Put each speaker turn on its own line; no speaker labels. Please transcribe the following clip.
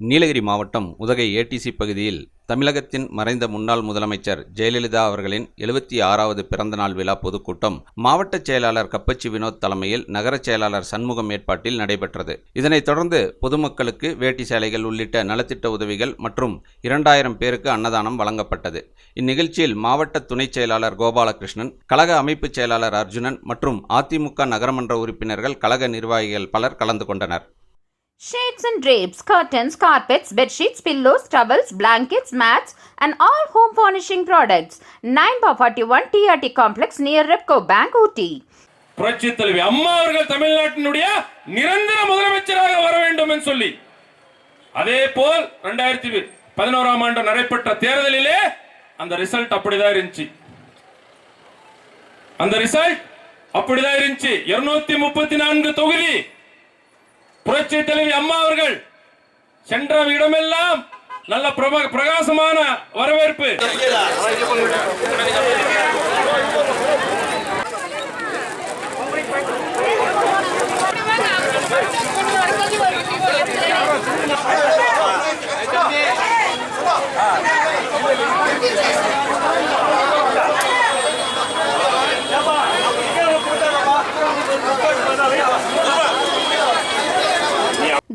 நீலகிரி மாவட்டம் உதகை ஏடிசி பகுதியில் தமிழகத்தின் மறைந்த முன்னாள் முதலமைச்சர் ஜெயலலிதா அவர்களின் எழுபத்தி ஆறாவது பிறந்தநாள் விழா பொதுக்கூட்டம் மாவட்ட செயலாளர் கப்பச்சி வினோத் தலைமையில் நகரச் செயலாளர் சண்முகம் ஏற்பாட்டில் நடைபெற்றது. இதனைத் தொடர்ந்து பொதுமக்களுக்கு வேட்டி சேலைகள் உள்ளிட்ட நலத்திட்ட உதவிகள் மற்றும் இரண்டாயிரம் பேருக்கு அன்னதானம் வழங்கப்பட்டது. இந்நிகழ்ச்சியில் மாவட்ட துணைச் செயலாளர் கோபாலகிருஷ்ணன் கழக அமைப்புச் செயலாளர் அர்ஜுனன் மற்றும் அதிமுக நகரமன்ற உறுப்பினர்கள் கழக நிர்வாகிகள் பலர் கலந்து கொண்டனர்.
Shades and drapes, curtains, carpets, bed sheets, pillows, towels, blankets, mats, and all home furnishing products. 9 by 41 TRT complex near Repco Bank, Ooty.
புரட்சி தலைவி அம்மா அவர்கள் தமிழ்நாட்டினுடைய நிரந்தர முதலமைச்சராக வர வேண்டும் என்று சொல்லி அதே போல் ரெண்டாயிரத்தி பதினோராம் ஆண்டு நடைபெற்ற தேர்தலிலே அந்த ரிசல்ட் அப்படிதான் இருந்துச்சு அந்த ரிசல்ட் அப்படிதான் இருந்துச்சு இருநூத்தி முப்பத்தி நான்கு தொகுதி புரட்சி தலைவி அம்மா அவர்கள் சென்ற இடமெல்லாம் நல்ல பிரகாசமான வரவேற்பு.